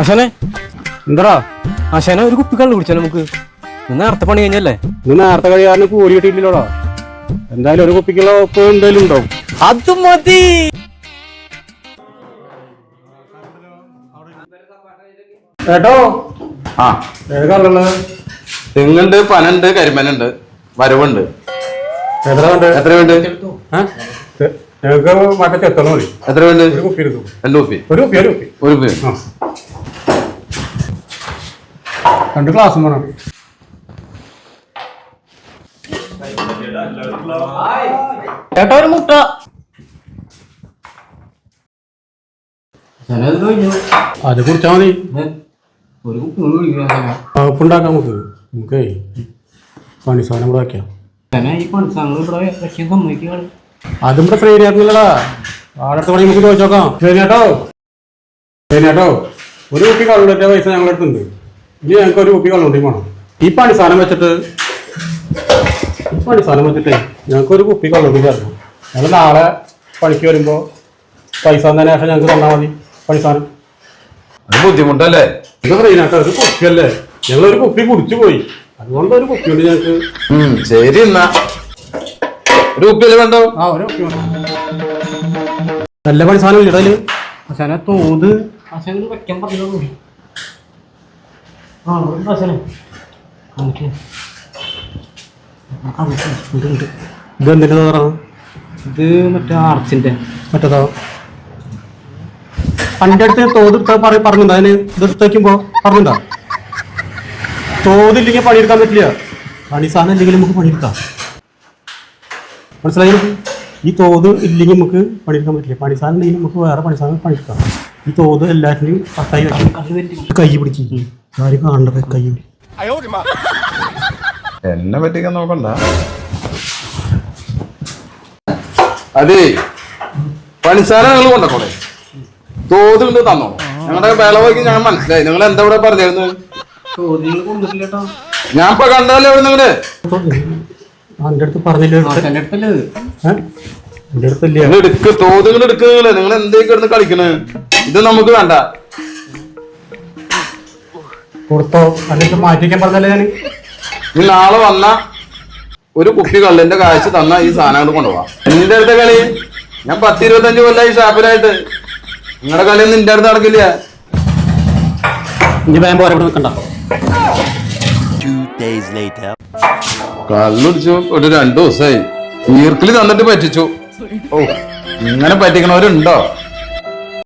ആശാനെ എന്താ ആശാനെ ഒരു കുപ്പി കള്ളു കുടിച്ചാൽ നമുക്ക്? നിന്ന് നേരത്തെ പണി കഴിഞ്ഞല്ലേ? ഇന്ന് നേരത്തെ കഴിയാറിന് കൂലി കിട്ടിയില്ലല്ലോടാ എന്തായാലും ഒരു കുപ്പിക്കുള്ള ഉപ്പ് എന്തായാലും ഉണ്ടാവും അത് മതി. കേട്ടോ ആ. ഏതാണുള്ളത് തെങ്ങുണ്ട് പനുണ്ട് കരിമനുണ്ട് വരവുണ്ട്. എത്ര വേണ്ട? എത്ര വേണ്ട? ഞങ്ങൾക്ക് മറ്റേ ചെത്തണം മതി. എത്ര വേണ്ട? ഒരു കുപ്പി എടുക്കും രണ്ട് കുപ്പി. ഒരു കുപ്പി ഒരു കുപ്പി. ഒരു കുപ്പി. രണ്ട് ക്ലാസ്സും വേണം ചേട്ടാ ഒരു മുട്ട. അത് കുറിച്ചാ മതി. ഉപ്പുണ്ടാക്കാം നമുക്ക്. നമുക്കേ പണി സാധനം ഇവിടെ വയ്ക്കാം അതും ഇവിടെ ഫ്രീ ആയിരുന്നില്ലടാ. ആടത്തെ പണി നമുക്ക് ചോദിച്ചോക്കാം. ശരി കേട്ടോ ശരി കേട്ടോ ഒരു കുട്ടി കള്ളുടെ പൈസ ഞങ്ങളുടെ അടുത്തുണ്ട് ഇനി ഞങ്ങൾക്ക് ഒരു കുപ്പി കൂടി വേണം. ഈ പണി സാധനം വെച്ചിട്ട് ഈ പണി സാധനം വെച്ചിട്ടേ ഞങ്ങൾക്ക് ഒരു കുപ്പി കള്ളുണ്ടി തരണം. ഞങ്ങൾ നാളെ പണിക്ക് വരുമ്പോൾ പൈസ തന്നതിന് ശേഷം ഞങ്ങൾക്ക് തന്നാൽ മതി. പണി സാധനം. അത് ബുദ്ധിമുട്ടല്ലേ? ഇത് ഫ്രീ കേട്ടോ ഒരു കുപ്പിയല്ലേ? ഞങ്ങൾ ഒരു കുപ്പി കുടിച്ചു പോയി. അതുകൊണ്ട് ഒരു കുപ്പി ഉണ്ട് ഞങ്ങൾക്ക്. ശരി എന്നാ. ഒരു കുപ്പിയല്ലേ വേണ്ടോ ആ ഒരു കുപ്പി വേണം. നല്ല പണി സാധനം അതിൽ. ആശാനെ തോത്. ആശാനെ വെക്കാൻ പറഞ്ഞോളൂ ആ ഉണ്ട്, ഉണ്ട്. ഇത് എന്തിന്റെ തോറാണ് ഇത് മറ്റേ ആർച്ചിന്റെ. മറ്റേതോ? പണ്ട് അടുത്ത് തോതെടുത്ത പറയും പറഞ്ഞിട്ടുണ്ടോ അതിന് ഇതെടുത്ത് വയ്ക്കുമ്പോ പറഞ്ഞിട്ടുണ്ടോ തോതില്ലെങ്കിൽ പണിയെടുക്കാൻ പറ്റില്ല. പണി സാധനം ഇല്ലെങ്കിൽ നമുക്ക് പണിയെടുക്കാം. മനസ്സിലായി? ഈ തോത് ഇല്ലെങ്കിൽ നമുക്ക് പണിയെടുക്കാൻ പറ്റില്ല. പണി സാധനം ഉണ്ടെങ്കിൽ നമുക്ക് വേറെ പണി സാധനം പണിയെടുക്കാം. ഈ തോത് എല്ലാത്തിനും വരുന്നുണ്ട്. കൈ പിടിക്കും ആരും കാണേണ്ടത് എന്നെ പറ്റിക്കാൻ നോക്കണ്ട. അതെ. പണിസാരം നിങ്ങൾ കൊണ്ടക്കോളെ. തോതുണ്ട് തന്നോ ഞങ്ങളുടെ വിളവാക്കി ഞാൻ മനസ്സിലായി. നിങ്ങൾ എന്താ ഇവിടെ പറഞ്ഞിരുന്നു? ഞാൻ ഇപ്പൊ കണ്ടല്ലേ ഇവിടെ നിങ്ങൾ? അടുത്ത് പറഞ്ഞില്ല? എടുക്ക് തോതുകൾ എടുക്ക് നിങ്ങൾ. നിങ്ങൾ എന്തേക്ക് ഇടുന്ന് കളിക്കണ്? ഇത് നമുക്ക് വേണ്ട. കൊടുത്തോ? അല്ലെങ്കിൽ മാറ്റിക്കാൻ പറഞ്ഞല്ലേ ഞാൻ നീ നാളെ വന്ന ഒരു കുപ്പി കള്ളിന്റെ കാശ് തന്ന ഈ സാധനങ്ങൾ കൊണ്ടുപോവാം. നിന്റെ അടുത്ത കളി? ഞാൻ പത്ത് ഇരുപത്തഞ്ച് കൊല്ലായി ഷാപ്പിലായിട്ട്. നിങ്ങളുടെ കളിയൊന്നും നിന്റെ അടുത്ത് നടക്കില്ല. ഇനി നിൽക്കണ്ട. കള്ളുടിച്ചു. ഒരു രണ്ടു ദിവസമായി ഈർക്കിലി തന്നിട്ട് പറ്റിച്ചു. ഓ ഇങ്ങനെ പറ്റിക്കണവരുണ്ടോ?